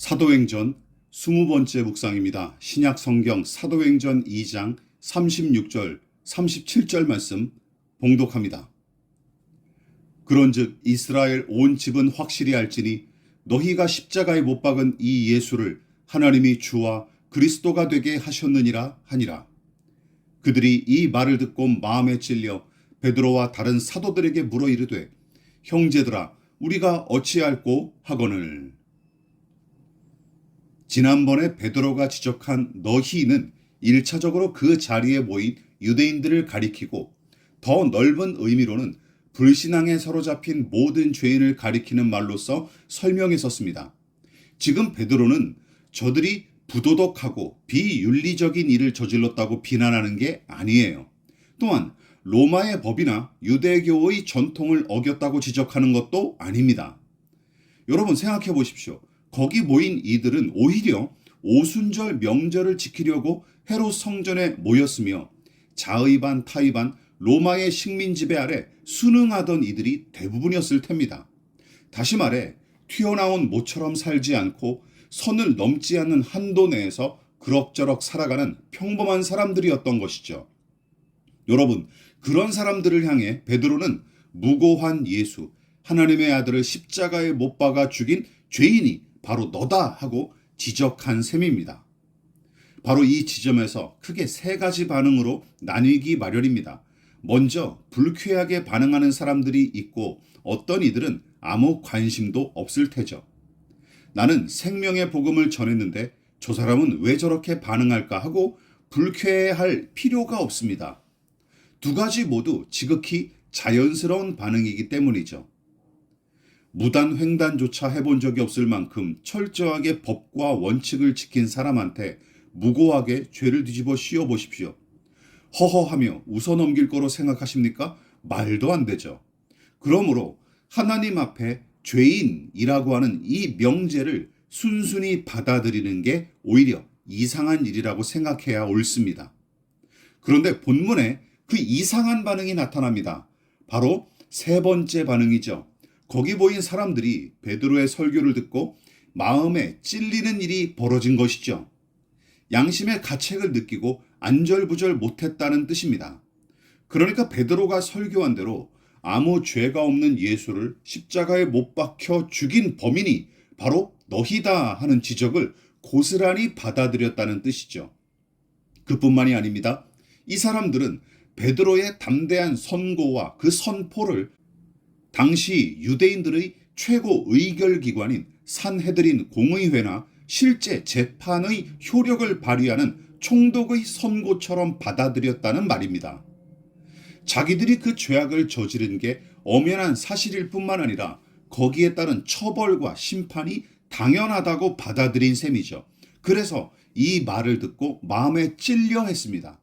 사도행전 20번째 묵상입니다. 신약 성경 사도행전 2장 36절, 37절 말씀 봉독합니다. 그런즉 이스라엘 온 집은 확실히 알지니 너희가 십자가에 못 박은 이 예수를 하나님이 주와 그리스도가 되게 하셨느니라 하니라. 그들이 이 말을 듣고 마음에 찔려 베드로와 다른 사도들에게 물어 이르되 형제들아 우리가 어찌할꼬 하거늘 지난번에 베드로가 지적한 너희는 1차적으로 그 자리에 모인 유대인들을 가리키고 더 넓은 의미로는 불신앙에 사로잡힌 모든 죄인을 가리키는 말로서 설명했었습니다. 지금 베드로는 저들이 부도덕하고 비윤리적인 일을 저질렀다고 비난하는 게 아니에요. 또한 로마의 법이나 유대교의 전통을 어겼다고 지적하는 것도 아닙니다. 여러분 생각해 보십시오. 거기 모인 이들은 오히려 오순절 명절을 지키려고 헤롯 성전에 모였으며 자의반 타의반 로마의 식민 지배 아래 순응하던 이들이 대부분이었을 텐니다. 다시 말해 튀어나온 모처럼 살지 않고 선을 넘지 않는 한도 내에서 그럭저럭 살아가는 평범한 사람들이었던 것이죠. 여러분, 그런 사람들을 향해 베드로는 무고한 예수, 하나님의 아들을 십자가에 못 박아 죽인 죄인이 바로 너다 하고 지적한 셈입니다. 바로 이 지점에서 크게 세 가지 반응으로 나뉘기 마련입니다. 먼저 불쾌하게 반응하는 사람들이 있고 어떤 이들은 아무 관심도 없을 테죠. 나는 생명의 복음을 전했는데 저 사람은 왜 저렇게 반응할까 하고 불쾌해할 필요가 없습니다. 두 가지 모두 지극히 자연스러운 반응이기 때문이죠. 무단 횡단조차 해본 적이 없을 만큼 철저하게 법과 원칙을 지킨 사람한테 무고하게 죄를 뒤집어 씌워 보십시오. 허허하며 웃어 넘길 거로 생각하십니까? 말도 안 되죠. 그러므로 하나님 앞에 죄인이라고 하는 이 명제를 순순히 받아들이는 게 오히려 이상한 일이라고 생각해야 옳습니다. 그런데 본문에 그 이상한 반응이 나타납니다. 바로 세 번째 반응이죠. 거기 보인 사람들이 베드로의 설교를 듣고 마음에 찔리는 일이 벌어진 것이죠. 양심의 가책을 느끼고 안절부절 못했다는 뜻입니다. 그러니까 베드로가 설교한 대로 아무 죄가 없는 예수를 십자가에 못 박혀 죽인 범인이 바로 너희다 하는 지적을 고스란히 받아들였다는 뜻이죠. 그뿐만이 아닙니다. 이 사람들은 베드로의 담대한 선고와 그 선포를 당시 유대인들의 최고 의결기관인 산헤드린 공의회나 실제 재판의 효력을 발휘하는 총독의 선고처럼 받아들였다는 말입니다. 자기들이 그 죄악을 저지른 게 엄연한 사실일 뿐만 아니라 거기에 따른 처벌과 심판이 당연하다고 받아들인 셈이죠. 그래서 이 말을 듣고 마음에 찔려 했습니다.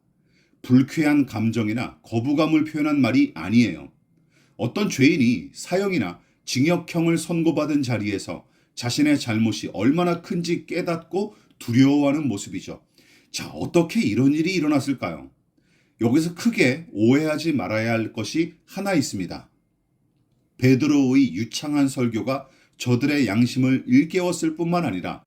불쾌한 감정이나 거부감을 표현한 말이 아니에요. 어떤 죄인이 사형이나 징역형을 선고받은 자리에서 자신의 잘못이 얼마나 큰지 깨닫고 두려워하는 모습이죠. 자, 어떻게 이런 일이 일어났을까요? 여기서 크게 오해하지 말아야 할 것이 하나 있습니다. 베드로의 유창한 설교가 저들의 양심을 일깨웠을 뿐만 아니라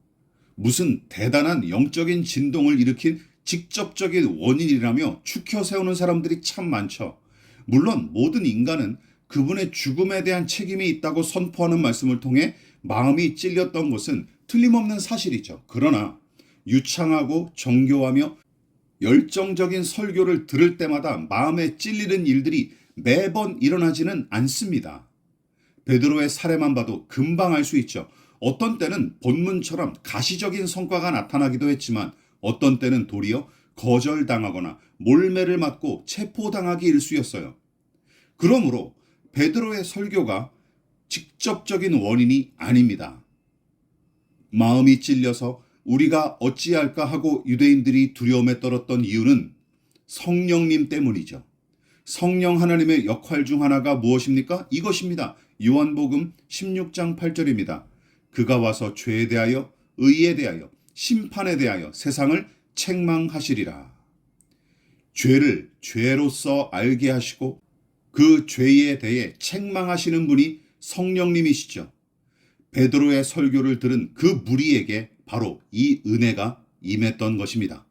무슨 대단한 영적인 진동을 일으킨 직접적인 원인이라며 추켜 세우는 사람들이 참 많죠. 물론 모든 인간은 그분의 죽음에 대한 책임이 있다고 선포하는 말씀을 통해 마음이 찔렸던 것은 틀림없는 사실이죠. 그러나 유창하고 정교하며 열정적인 설교를 들을 때마다 마음에 찔리는 일들이 매번 일어나지는 않습니다. 베드로의 사례만 봐도 금방 알 수 있죠. 어떤 때는 본문처럼 가시적인 성과가 나타나기도 했지만 어떤 때는 도리어 거절당하거나 몰매를 맞고 체포당하기 일쑤였어요. 그러므로 베드로의 설교가 직접적인 원인이 아닙니다. 마음이 찔려서 우리가 어찌할까 하고 유대인들이 두려움에 떨었던 이유는 성령님 때문이죠. 성령 하나님의 역할 중 하나가 무엇입니까? 이것입니다. 요한복음 16장 8절입니다. 그가 와서 죄에 대하여 의에 대하여 심판에 대하여 세상을 책망하시리라. 죄를 죄로서 알게 하시고 그 죄에 대해 책망하시는 분이 성령님이시죠. 베드로의 설교를 들은 그 무리에게 바로 이 은혜가 임했던 것입니다.